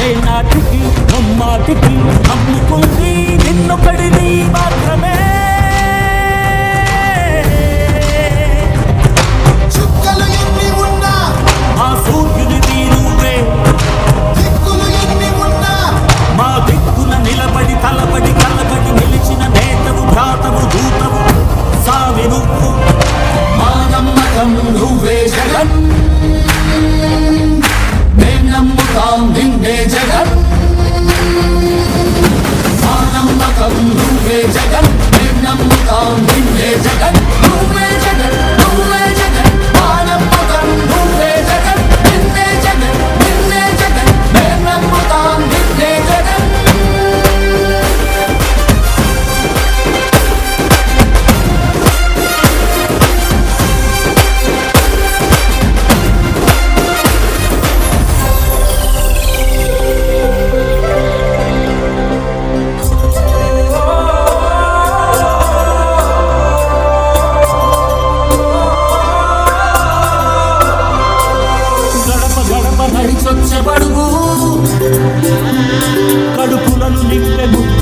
ఏ నాటికి నమ్మాటికి నమ్ముకుంది నిన్నొకడిని మాత్రమే. చుక్కలు ఎన్ని కడుపులను నింపే ముక్క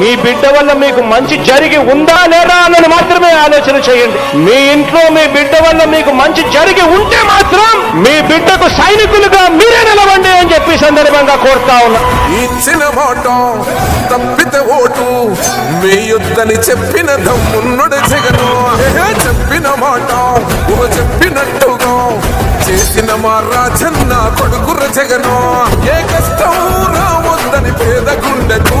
మీ బిడ్డ వల్ల మీకు మంచి జరిగి ఉందా లేదా అన్నది మాత్రమే ఆలోచన చేయండి. మీ ఇంట్లో మీ బిడ్డ వల్ల మీకు మంచి జరిగి ఉంటే మాత్రం మీ బిడ్డకు సైనికులుగా మీరే నిలవండి అని చెప్పి సందర్భంగా కోరుతా ఉన్నా. ఇచ్చిన మాట తప్పితే ఓటు వేయొద్దని చెప్పిన దమ్మున్నడు జగను. చెప్పిన మాట చెప్పినట్టుగా. చేసిన మా రాజన్న కొడుకుర జగను. ఏ కష్టం రావద్దని పేద గుండెకు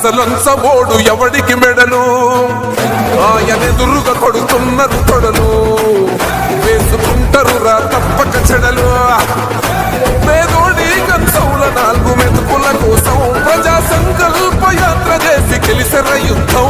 అసలంచబోడు ఎవడికి మెడలు? ఆయనెదురుగా కొడుతున్నారు తొడలు వేసుకుంటారు రా తప్పక చెడలు. పేదోడి కంచౌల నాలుగు మెతుకుల కోసం ప్రజా సంకల్ప యాత్ర చేసి గెలిసెర యుద్ధం.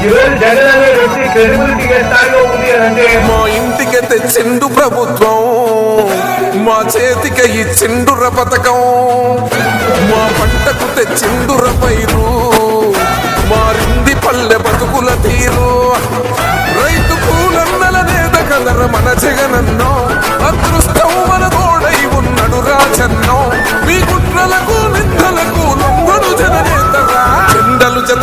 ఈరోజు జగన్ అనే వ్యక్తి క్రెడిబిలిటీ స్థాయిలో ఉంది అంటే మా ఇంటికి తెచ్చిండు ప్రభుత్వం మా చేతికి ఇచ్చిండుర పథకం మా పంటకు తెచ్చిండుర పైరు మారింది పల్లె బతుకుల తీరు. రైతు కూలన్నల నేత కదర మన జగనన్నో అదృష్టం మన తోడై ఉన్నడు రాజన్నో. మీ కుట్రలకు నిందలకు లొంగడు జననేతరా జెండలు జత